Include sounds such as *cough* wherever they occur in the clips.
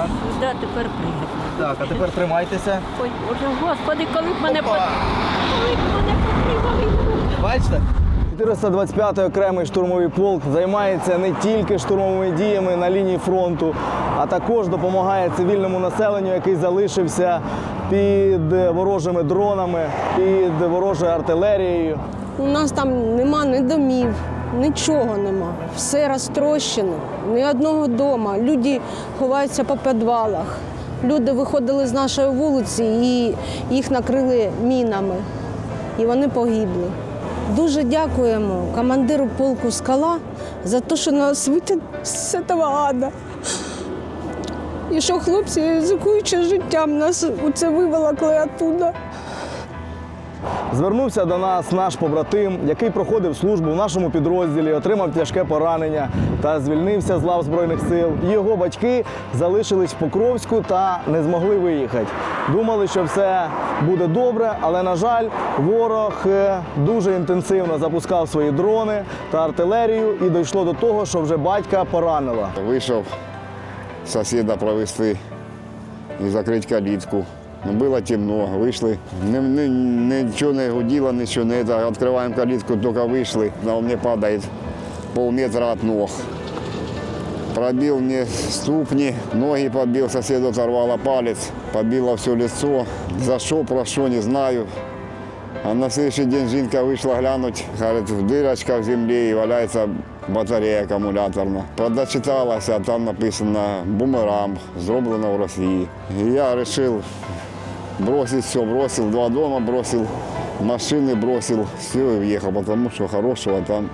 Так. Да, тепер приємно. Так, а тепер тримайтеся. Ой, Боже, Господи, коли б мене Опа. под... коли б мене. Бачите? 425-й окремий штурмовий полк займається не тільки штурмовими діями на лінії фронту, а також допомагає цивільному населенню, який залишився під ворожими дронами, під ворожою артилерією. У нас там нема ні домів, нічого нема. Все розтрощено, ні одного дома. Люди ховаються по підвалах. Люди виходили з нашої вулиці і їх накрили мінами. І вони погибли. Дуже дякуємо командиру полку Скала за те, що нас витягнув з цього ада. І що хлопці, ризикуючи життям, нас у це виволокли оттуда. Звернувся до нас наш побратим, який проходив службу в нашому підрозділі, отримав тяжке поранення та звільнився з лав Збройних сил. Його батьки залишились в Покровську та не змогли виїхати. Думали, що все буде добре, але на жаль, ворог е, дуже інтенсивно запускав свої дрони та артилерію, і дійшло до того, що вже батька поранило. Вийшов сусіда провести і закрити калітку. Ну, було темно, вийшли. Ні, ні, нічого не гуділо, нічого не це. Відкриваємо калітку, тільки вийшли. На мені падає полметра від ног. Пробил мне ступни, ноги побил, соседу оторвало палец, побило все лицо. За что, про что, не знаю. А на следующий день жінка вийшла глянуть, говорить, в дырочках в землі і валяється батарея акумуляторна. Подочиталася, а там написано бумеранг, зроблено в Росії. І я вирішив Бросить все, бросил два дома, бросил машины, бросил все и уехал, потому что хорошего там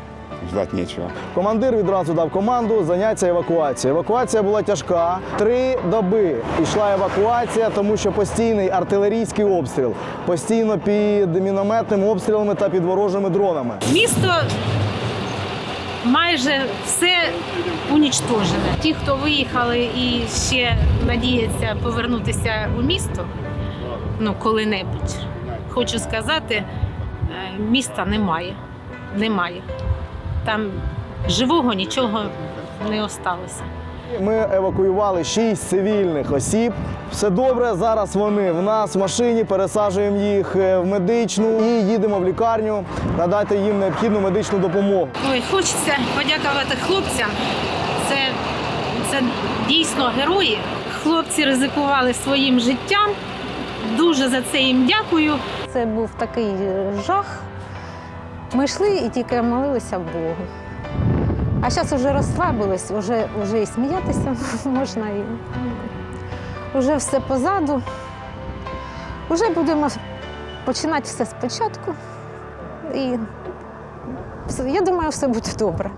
ждать нечего. Командир відразу дав команду зайнятися евакуацією. Евакуація була тяжка. Три доби йшла евакуація, тому що постійний артилерійський обстріл, постійно під мінометними обстрілами та під ворожими дронами. Місто майже все унічтожене. Ті, хто виїхали і ще надіються повернутися у місто, ну коли-небудь, хочу сказати, е, міста немає. Немає. Там живого нічого не осталося. Ми евакуювали шість цивільних осіб. Все добре. Зараз вони в нас в машині, пересаджуємо їх е, в медичну і їдемо в лікарню надати їм необхідну медичну допомогу. Ой, хочеться подякувати хлопцям. Це, це дійсно герої. Хлопці ризикували своїм життям. Дуже за це їм дякую. Це був такий жах. Ми йшли і тільки молилися Богу. А зараз вже розслабились, вже, вже і сміятися *laughs* можна, і вже все позаду. Вже будемо починати все спочатку. І я думаю, все буде добре.